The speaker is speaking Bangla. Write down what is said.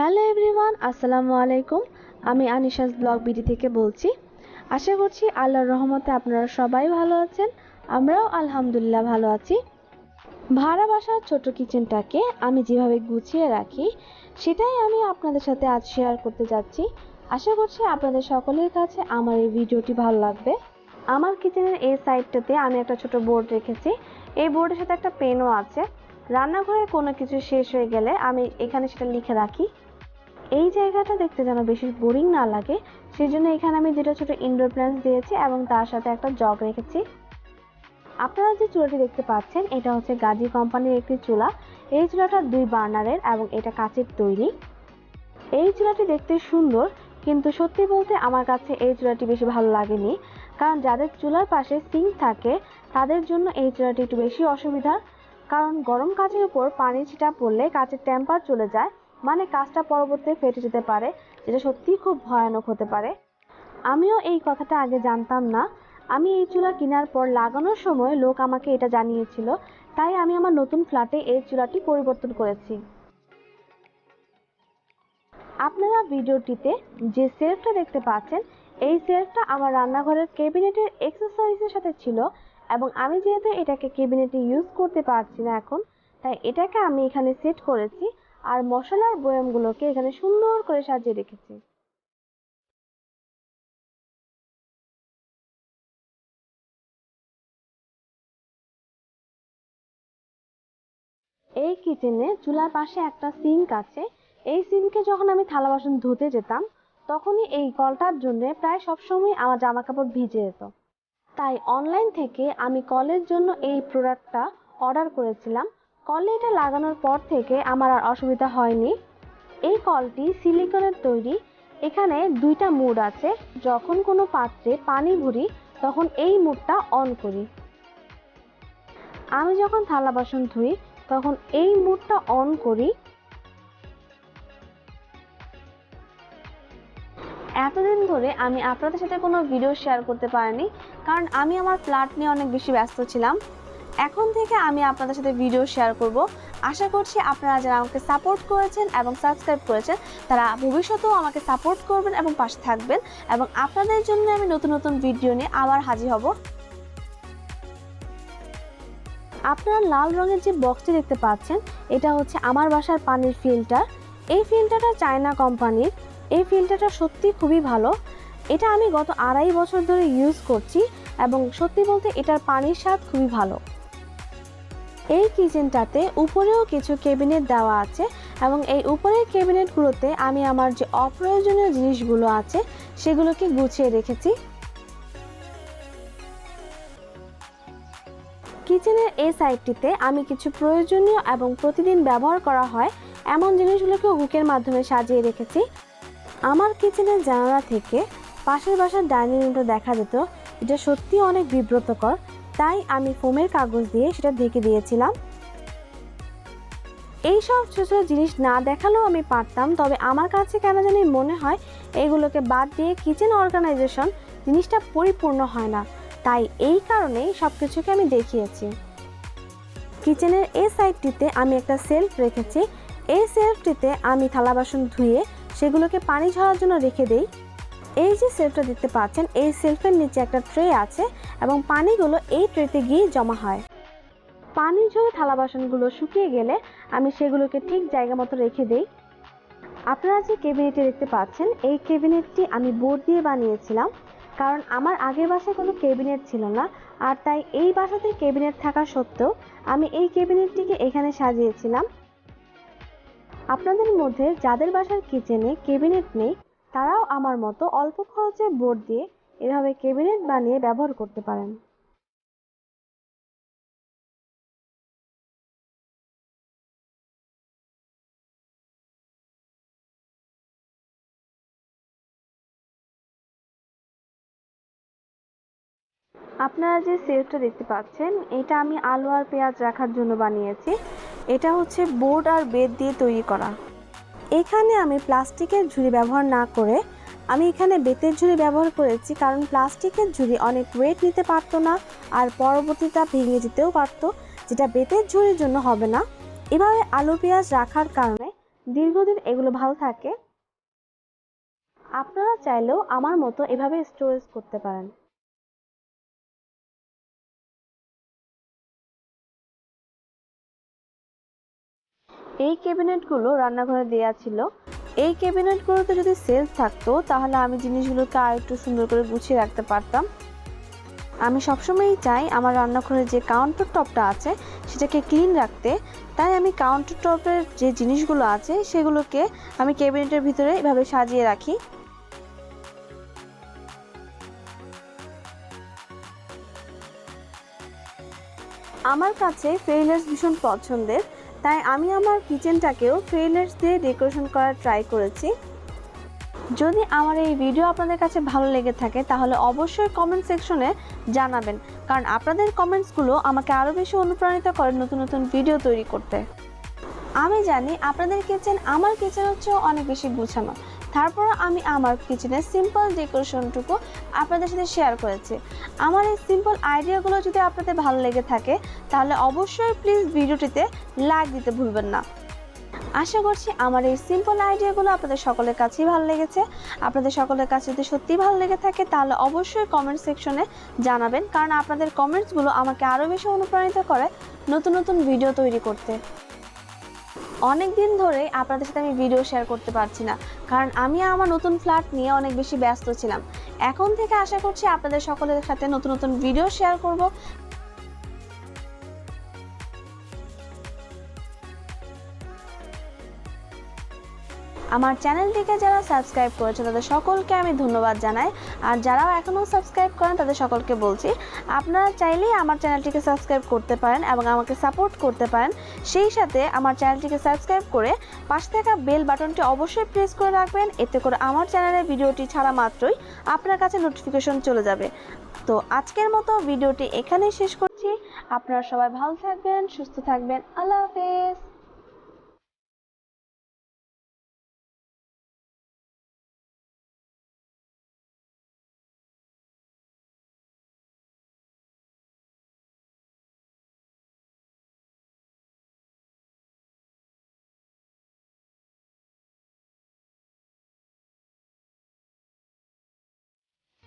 হ্যালো এভরিওয়ান, আসসালামু আলাইকুম। আমি আনিশাস ব্লগ বিডি থেকে বলছি। আশা করছি আল্লাহর রহমতে আপনারা সবাই ভালো আছেন, আমরাও আলহামদুলিল্লাহ ভালো আছি। ভাড়া বাসার ছোট কিচেনটাকে আমি যেভাবে গুছিয়ে রাখি, সেটাই আমি আপনাদের সাথে আজ শেয়ার করতে যাচ্ছি। আশা করছি আপনাদের সকলের কাছে আমার এই ভিডিওটি ভালো লাগবে। আমার কিচেনের এই সাইডটাতে আমি একটা ছোট বোর্ড রেখেছি। এই বোর্ডের সাথে একটা পেনও আছে। রান্নাঘরের কোনো কিছু শেষ হয়ে গেলে আমি এখানে সেটা লিখে রাখি। এই জায়গাটা দেখতে যেন বেশি বোরিং না লাগে সেই জন্য এখানে আমি দুটো ছোট ইনডোর প্ল্যান্টস দিয়েছি এবং তার সাথে একটা জগ রেখেছি। আপনারা যে চুলাটি দেখতে পাচ্ছেন, এটা হচ্ছে গাজী কোম্পানির একটি চুলা। এই চুলাটা দুই বার্নারের এবং এটা কাচের তৈরি। এই চুলাটি দেখতে সুন্দর, কিন্তু সত্যি বলতে আমার কাছে এই চুলাটি বেশি ভালো লাগেনি। কারণ যাদের চুলার পাশে সিঙ্ক থাকে, তাদের জন্য এই চুলাটি একটু বেশি অসুবিধার কারণ গরম কাচের উপর পানি ছিটা পড়লে কাচের টেম্পার চলে যায়। মানে কাজটা পরবর্তীতে ফেটে যেতে পারে, যেটা সত্যিই খুব ভয়ানক হতে পারে। আমিও এই কথাটা আগে জানতাম না। আমি এই চুলা কেনার পর লাগানোর সময় লোক আমাকে এটা জানিয়েছিল, তাই আমি আমার নতুন ফ্ল্যাটে এই চুলাটি পরিবর্তন করেছি। আপনারা ভিডিওটিতে যে সেলফটা দেখতে পাচ্ছেন, এই সেলফটা আমার রান্নাঘরের ক্যাবিনেটের এক্সেসরিজের সাথে ছিল এবং আমি যেহেতু এটাকে ক্যাবিনেটে ইউজ করতে পারছি না এখন, তাই এটাকে আমি এখানে সেট করেছি। আর মশলার বয়ামগুলোকে এখানে সুন্দর করে সাজিয়ে রেখেছি। এই কিচেনে চুলার পাশে একটা সিঙ্ক আছে। এই সিঙ্কে যখন আমি থালা বাসন ধুতে যেতাম, তখনই এই কলটার জন্য প্রায় সবসময় আমার জামা কাপড় ভিজে যেত। তাই অনলাইন থেকে আমি কলের জন্য এই প্রোডাক্টটা অর্ডার করেছিলাম। কলে এটা লাগানোর পর থেকে আমার আর অসুবিধা হয়নি। এই কলটি সিলিকনের তৈরি। এখানে দুইটা মুড আছে। যখন কোনো পাত্রে পানি ভরি, তখন এই মুডটা অন করি। আমি যখন থালা বাসন ধুই, তখন এই মুডটা অন করি। এতদিন ধরে আমি আপনাদের সাথে কোনো ভিডিও শেয়ার করতে পারিনি, কারণ আমি আমার ফ্ল্যাট নিয়ে অনেক বেশি ব্যস্ত ছিলাম। এখন থেকে আমি আপনাদের সাথে ভিডিও শেয়ার করব। আশা করছি আপনারা যারা আমাকে সাপোর্ট করেছেন এবং সাবস্ক্রাইব করেছেন, তারা ভবিষ্যতেও আমাকে সাপোর্ট করবেন এবং পাশে থাকবেন এবং আপনাদের জন্য আমি নতুন নতুন ভিডিও নিয়ে আবার হাজির হব। আপনারা লাল রঙের যে বক্সটি দেখতে পাচ্ছেন, এটা হচ্ছে আমার বাসার পানির ফিল্টার এই ফিল্টারটা চায়না কোম্পানির। এই ফিল্টারটা সত্যি খুবই ভালো। এটা আমি গত আড়াই বছর ধরে ইউজ করছি এবং সত্যি বলতে এটার পানির স্বাদ খুবই ভালো। এই কিচেনটাতে উপরেও কিছু ক্যাবিনেট দেওয়া আছে এবং এই উপরের ক্যাবিনেটগুলোতে আমি আমার যে অপ্রয়োজনীয় জিনিসগুলো আছে সেগুলোকে গুছিয়ে রেখেছি। কিচেনের এই সাইডটিতে আমি কিছু প্রয়োজনীয় এবং প্রতিদিন ব্যবহার করা হয় এমন জিনিসগুলোকে হুকের মাধ্যমে সাজিয়ে রেখেছি। আমার কিচেনের জানালা থেকে পাশের বাসার ডাইনিং রুমটা দেখা যেত। এটা সত্যি অনেক বিব্রতকর। তাই আমি ফোমের কাগজ দিয়ে সেটা ঢেকে দিয়েছিলাম। এই সব ছোটো ছোটো জিনিস না দেখালেও আমি পারতাম, তবে আমার কাছে কেন জানি মনে হয় এগুলোকে বাদ দিয়ে কিচেন অর্গানাইজেশন জিনিসটা পরিপূর্ণ হয় না। তাই এই কারণেই সব কিছুকে আমি দেখিয়েছি। কিচেনের এই সাইডটিতে আমি একটা সেলফ রেখেছি। এই সেলফটিতে আমি থালা বাসন ধুয়ে সেগুলোকে পানি ঝরার জন্য রেখে দেই। এই যে সেলফটা দেখতে পাচ্ছেন, এই সেলফের নিচে একটা ট্রে আছে। এবং পানিগুলো এই ট্রেতে গিয়ে জমা হয়। পানি ঝরে থালা বাসনগুলো শুকিয়ে গেলে আমি সেগুলোকে ঠিক জায়গা মতো রেখে দেই। আপনারা যে কেবিনেটটি দেখতে পাচ্ছেন, এই কেবিনেটটি আমি বোর্ড দিয়ে বানিয়েছিলাম কারণ আমার আগের বাসায় কোনো কেবিনেট ছিল না আর তাই এই বাসাতে কেবিনেট থাকা সত্ত্বেও আমি এই কেবিনেটটিকে এখানে সাজিয়েছিলাম। আপনাদের মধ্যে যাদের বাসার কিচেনে কেবিনেট নেই, তারাও আমার মতো অল্প খরচে বোর্ড দিয়ে এভাবে কেবিনেট বানিয়ে ব্যবহার করতে পারেন। আপনারা যে সেলফটা দেখতে পাচ্ছেন, এটা আমি আলু আর পেঁয়াজ রাখার জন্য বানিয়েছি। এটা হচ্ছে বোর্ড আর বেদ দিয়ে তৈরি করা। এখানে আমি প্লাস্টিকের ঝুড়ি ব্যবহার না করে আমি এখানে বেতের ঝুড়ি ব্যবহার করেছি কারণ প্লাস্টিকের ঝুড়ি অনেক ওয়েট নিতে পারতো না আর পরবর্তীতে ভেঙে যেতেও পারতো, যেটা বেতের ঝুড়ির জন্য হবে না। এভাবে আলু, পেঁয়াজ রাখার কারণে দীর্ঘদিন এগুলো ভালো থাকে। আপনারা চাইলেও আমার মতো এভাবে স্টোরেজ করতে পারেন। এই ক্যাবিনেটগুলো রান্নাঘরে দেয়া ছিল। এই ক্যাবিনেটগুলোতে যদি সেলস থাকতো, তাহলে আমি জিনিসগুলোকে আর একটু সুন্দর করে গুছিয়ে রাখতে পারতাম। আমি সবসময়ই চাই আমার রান্নাঘরে যে কাউন্টার টপটা আছে, সেটাকে ক্লিন রাখতে। তাই আমি কাউন্টার টপের যে জিনিসগুলো আছে, সেগুলোকে আমি ক্যাবিনেটের ভিতরে এভাবে সাজিয়ে রাখি। আমার কাছে ফেরিলেস ভীষণ পছন্দের। তাই আমি আমার কিচেনটাকেও ফ্রেলার্স দিয়ে ডেকোরেশন করার ট্রাই করেছি। যদি আমার এই ভিডিও আপনাদের কাছে ভালো লেগে থাকে, তাহলে অবশ্যই কমেন্ট সেকশনে জানাবেন। কারণ আপনাদের কমেন্টসগুলো আমাকে আরও বেশি অনুপ্রাণিত করে নতুন নতুন ভিডিও তৈরি করতে। আমি জানি আপনাদের কিচেন আমার কিচেনের চেয়েও অনেক বেশি গুছানো। তারপর আমি আমার কিচেনের সিম্পল ডেকোরেশনটুকু আপনাদের সাথে শেয়ার করেছি। আমার এই সিম্পল আইডিয়াগুলো যদি আপনাদের ভালো লেগে থাকে, তাহলে অবশ্যই প্লিজ ভিডিওটিতে লাইক দিতে ভুলবেন না। আশা করছি আমার এই সিম্পল আইডিয়াগুলো আপনাদের সকলের কাছেই ভালো লেগেছে। আপনাদের সকলের কাছে যদি সত্যিই ভালো লেগে থাকে, তাহলে অবশ্যই কমেন্ট সেকশনে জানাবেন। কারণ আপনাদের কমেন্টসগুলো আমাকে আরও বেশি অনুপ্রাণিত করে নতুন নতুন ভিডিও তৈরি করতে। অনেক দিন ধরে আপনাদের সাথে আমি ভিডিও শেয়ার করতে পারছি না। কারণ আমি আমার নতুন ফ্ল্যাট নিয়ে অনেক বেশি ব্যস্ত ছিলাম। এখন থেকে আশা করছি আপনাদের সকলের সাথে নতুন নতুন ভিডিও শেয়ার করব। আমার চ্যানেলটিকে যারা সাবস্ক্রাইব করেছে, তাদের সকলকে আমি ধন্যবাদ জানাই। আর যারাও এখনও সাবস্ক্রাইব করেন, তাদের সকলকে বলছি, আপনারা চাইলেই আমার চ্যানেলটিকে সাবস্ক্রাইব করতে পারেন এবং আমাকে সাপোর্ট করতে পারেন। সেই সাথে আমার চ্যানেলটিকে সাবস্ক্রাইব করে পাশে থাকা বেল বাটনটি অবশ্যই প্রেস করে রাখবেন। এতে করে আমার চ্যানেলের ভিডিওটি ছাড়া মাত্রই আপনার কাছে নোটিফিকেশন চলে যাবে। তো আজকের মতো ভিডিওটি এখানেই শেষ করছি। আপনারা সবাই ভালো থাকবেন, সুস্থ থাকবেন। আল্লাহ হাফেজ।